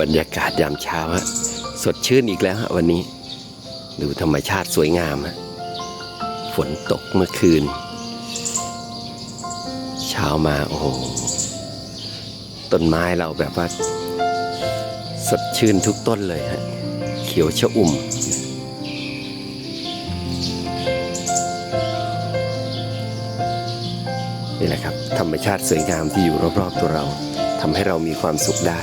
บรรยากาศยามเช้าฮะสดชื่นอีกแล้วฮะวันนี้ ดูธรรมชาติสวยงามฮะฝนตกเมื่อคืน เช้ามาโอ้โหต้นไม้เราแบบว่า สดชื่นทุกต้นเลยฮะเขียวชะอุ่มนี่แหละครับ ธรรมชาติสวยงามที่อยู่รอบๆตัวเราทำให้เรามีความสุขได้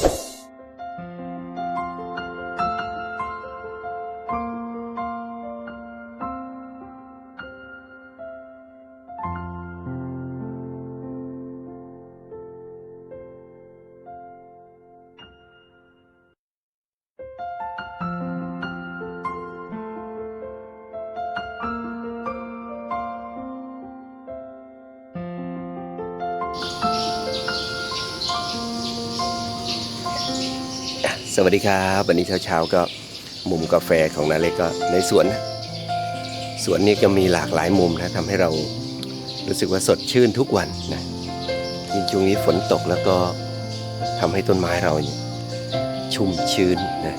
สวัสดีครับ วันนี้เช้าๆก็มุมกาแฟของนาเล็กก็ในสวนนะสวนนี้ก็มีหลากหลายมุมนะทำให้เรารู้สึกว่าสดชื่นทุกวันนะยิ่งช่วงนี้ฝนตกแล้วก็ทำให้ต้นไม้เราชุ่มชื้นนะ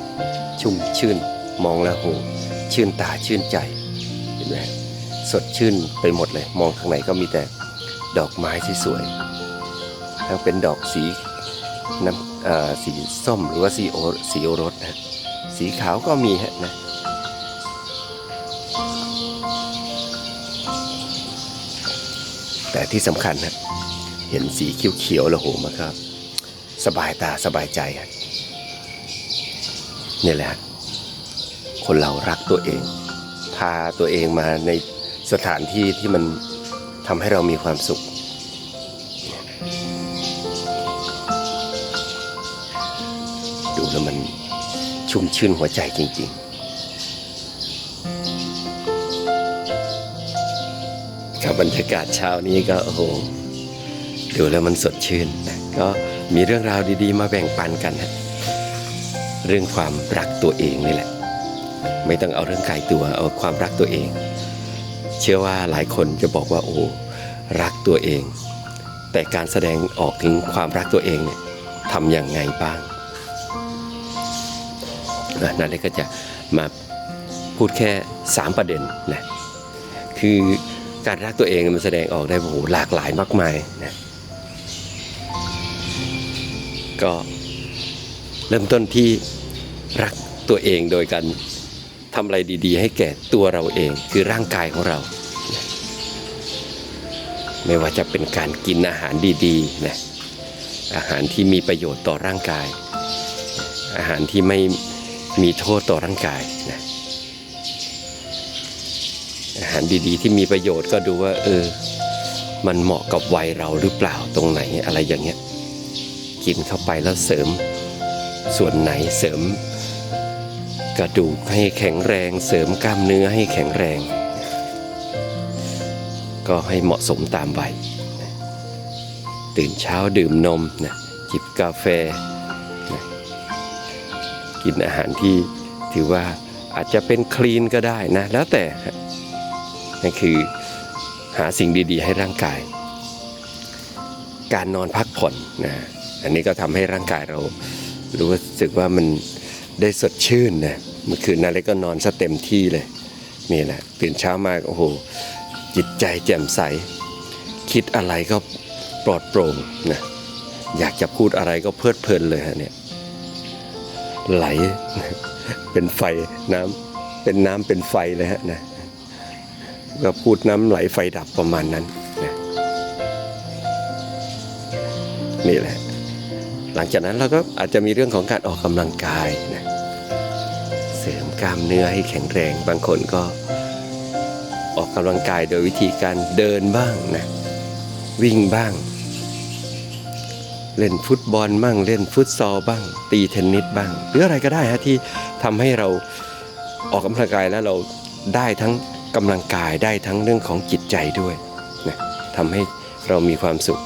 ชุ่มชื่นมองแล้วโหชื่นตาชื่นใจเห็นไหมสดชื่นไปหมดเลย มองทางไหนก็มีแต่ ดอกไม้ที่สวย ทั้งเป็นดอกสีน้ำสีส้มหรือว่าสีโอสีโอรสนะสีขาวก็มีฮะนะแต่ที่สำคัญนะเห็นสีเขียวๆแล้วโหมันก็สบายตาสบายใจครับนี่แหละ คนเรารักตัวเอง พาตัวเองมาในสถานที่ที่มัน ทำให้เรามีความสุข ดูแล้วมันชุ่มชื่นหัวใจจริง ๆ ครับบรรยากาศเช้านี้ก็โอ้โหดูแล้วมันสดชื่นนะก็มีเรื่องราวดีๆ มาแบ่งปันกันนะเรื่องความรักตัวเองนี่แหละ ไม่ต้องเอาเรื่องไกลตัวเอาความรักตัวเอง เชื่อว่าหลายคนจะบอกว่าโอ้รักตัวเอง แต่การแสดงออกถึงความรักตัวเองเนี่ยทำอย่างไงบ้างนั่นเลยก็จะมาพูดแค่ 3 ประเด็นนะคือการรักตัวเองมันแสดงออกได้โอ้โหหลากหลายมากมายนะก็เริ่มต้นที่รักตัวเองโดยการ ทำอะไรดี ๆ ให้แก่ตัวเราเอง คือร่างกายของเรา ไม่ว่าจะเป็นการกินอาหารดีๆนะอาหารที่มีประโยชน์ต่อร่างกาย อาหารที่ไม่มีโทษต่อร่างกายนะอาหารดีๆ ที่มีประโยชน์ก็ดูว่า เออ มันเหมาะกับวัยเราหรือเปล่าตรงไหนอะไรอย่างเงี้ย กินเข้าไปแล้วเสริมส่วนไหนเสริม กระดูกให้แข็งแรง เสริมกล้ามเนื้อให้แข็งแรง ก็ให้เหมาะสมตามวัยตื่นเช้าดื่มนมนะจิบกาแฟกินอาหารที่ถือว่าอาจจะเป็นคลีนก็ได้นะ แล้วแต่นั่นคือหาสิ่งดีๆ ให้ร่างกาย การนอนพักผ่อนนะอันนี้ก็ทำให้ร่างกายเรารู้สึกว่ามัน ได้สดชื่นนะเมื่อคืนนาเล็กก็นอนซะเต็มที่เลยนี่แหละตื่นเช้ามาโอ้โหจิตใจแจ่มใส คิดอะไรก็ปลอดโปร่งนะอยากจะพูดอะไรก็เพลิดเพลินเลยฮะเนี่ยไหลเป็นไฟน้ำเป็นน้ำเป็นไฟเลยฮะนะก็พูดน้ำไหลไฟดับประมาณนั้นนะนี่แหละ หลังจากนั้นเราก็อาจจะมีเรื่องของการออกกำลังกายนะเสริมกล้ามเนื้อให้แข็งแรง บางคนก็ออกกำลังกายโดยวิธีการเดินบ้างนะวิ่งบ้าง เล่นฟุตบอลบ้างเล่นฟุตซอลบ้าง ตีเทนนิสบ้าง หรืออะไรก็ได้ฮะที่ทำให้เราออกกำลังกายแล้วเราได้ทั้งกำลังกายได้ทั้งเรื่องของจิตใจด้วยนะทำให้เรามีความสุข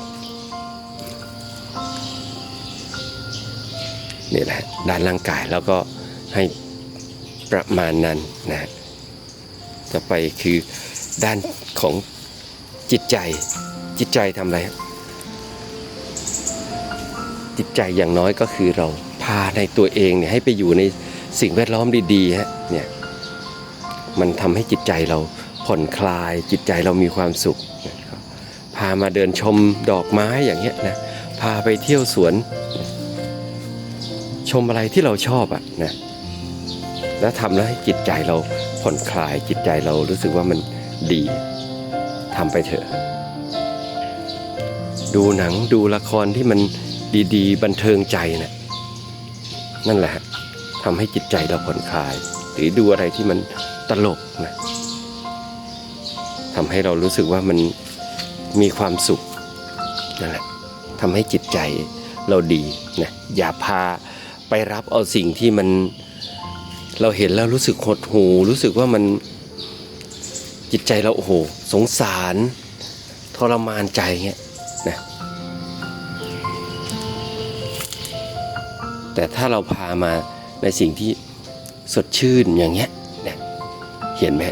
นี่แหละด้านร่างกายแล้วก็ให้ประมาณนั้นนะต่อไปคือด้านของจิตใจจิตใจทำอะไร จิตใจอย่างน้อยก็คือเราพาในตัวเองเนี่ยให้ไปอยู่ในสิ่งแวดล้อมดีๆฮะเนี่ยมันทำให้จิตใจเราผ่อนคลายจิตใจเรามีความสุข พามาเดินชมดอกไม้อย่างเงี้ยนะพาไปเที่ยวสวน ชมอะไรที่เราชอบอะนะแล้วทำแล้วให้จิตใจเราผ่อนคลายจิตใจเรารู้สึกว่ามันดีทำไปเถอะ ดูหนังดูละครที่มันดีๆ บันเทิงใจนะนั่นแหละทำให้จิตใจเราผ่อนคลาย หรือดูอะไรที่มันตลกนะทำให้เรารู้สึกว่ามันมีความสุขนั่นแหละทำให้จิตใจเราดีนะอย่าพา ไปรับเอาสิ่งที่มันเราเห็นแล้วรู้สึกหดหูรู้สึกว่ามันจิตใจเราโอ้โหสงสาร ทรมานใจเงี้ยนะแต่ถ้าเราพามาในสิ่งที่สดชื่นอย่างเงี้ยเนี่ยเห็นไหม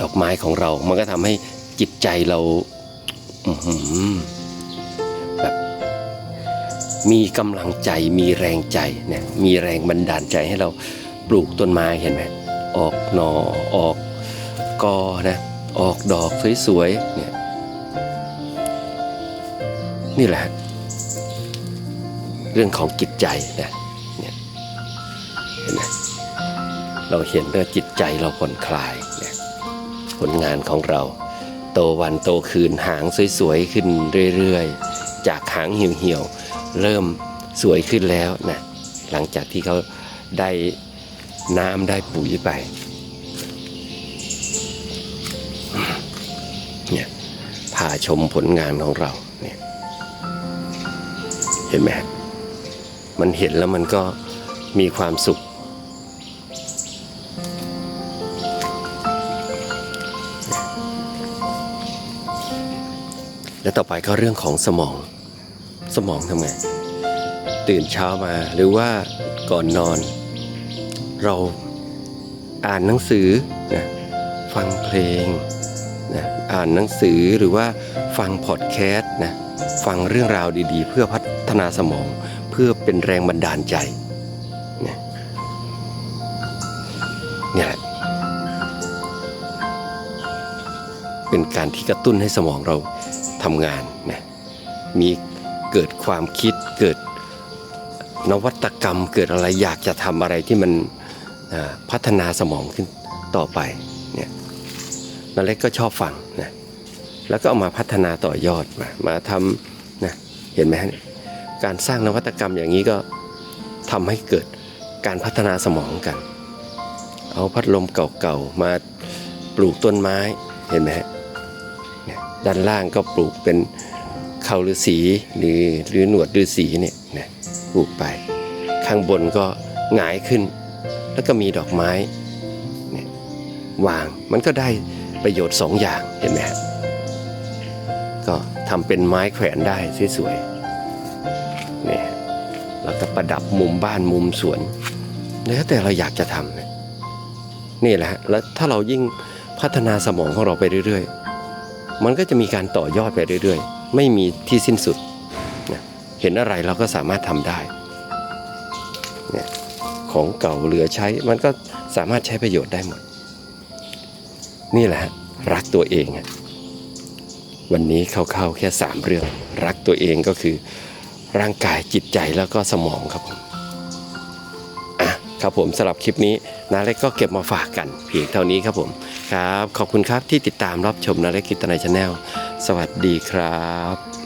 ดอกไม้ของเรา มันก็ทำให้จิตใจเรา อื้อหือแบบ มีกำลังใจมีแรงใจเนี่ยมีแรงบันดาลใจให้เราปลูกต้นไม้เห็นไหมออกหนอออกกอนะออกดอกสวยๆเนี่ยนี่แหละฮะเรื่องของจิตใจนะเนี่ยเห็นไหมเราเห็นเรื่องจิตใจเราผ่อนคลายเนี่ยผลงานของเรา โตวันโตคืนหางสวยๆ ขึ้นเรื่อยๆ จากหางเหี่ยวๆ เริ่มสวยขึ้นแล้วนะหลังจากที่เขาได้น้ำได้ปุ๋ยไปเนี่ยพาชมผลงานของเราเนี่ยเห็นไหมมันเห็นแล้วมันก็มีความสุข และต่อไปก็เรื่องของสมอง สมองทำไงตื่นเช้ามาหรือว่าก่อนนอน เราอ่านหนังสือนะฟังเพลงนะอ่านหนังสือหรือว่าฟังพอดแคสต์นะฟังเรื่องราวดีๆ เพื่อพัฒนาสมองเพื่อเป็นแรงบันดาลใจนี่ยเนี่แหละเป็นการที่กระตุ้นให้สมองเราทำงานนะมี เกิดความคิดเกิดนวัตกรรม เกิดอะไรอยากจะทำอะไรที่มันพัฒนาสมองขึ้นต่อไปเนี่ยนาเล็กก็ชอบฟังนะแล้วก็เอามาพัฒนาต่อยอดมามาทำนะเห็นไหมฮะการสร้างนวัตกรรมอย่างนี้ก็ทำให้เกิดการพัฒนาสมองกัน เอาพัดลมเก่าๆมาปลูกต้นไม้เห็นไหมฮะด้านล่างก็ปลูกเป็น เขาฤาษีหรือหรือหนวดฤาษีเนี่ยนะปลูกไป ข้างบนก็หงายขึ้น แล้วก็มีดอกไม้เนี่ยวางมันก็ได้ประโยชน์สองอย่างเห็นไหมฮะก็ทำเป็นไม้แขวนได้สวยๆเนี่ยแล้วก็ประดับมุมบ้านมุมสวนแล้วแต่เราอยากจะทำนะนี่แหละแล้วถ้าเรายิ่งพัฒนาสมองของเราไปเรื่อย ๆ มันก็จะมีการต่อยอดไปเรื่อย ๆ ไม่มีที่สิ้นสุดนะเห็นอะไรเราก็สามารถทำได้เนี่ยของเก่าเหลือใช้มันก็สามารถใช้ประโยชน์ได้หมด นี่แหละฮะรักตัวเองวันนี้เข้าๆแค่สามเรื่อง รักตัวเองก็คือร่างกายจิตใจแล้วก็สมองครับผมอะครับผมสำหรับคลิปนี้นาเล็กก็เก็บมาฝากกันเพียงเท่านี้ครับผมครับ ขอบคุณครับที่ติดตามรับชมนาเล็กกิตนายชาแนล สวัสดีครับ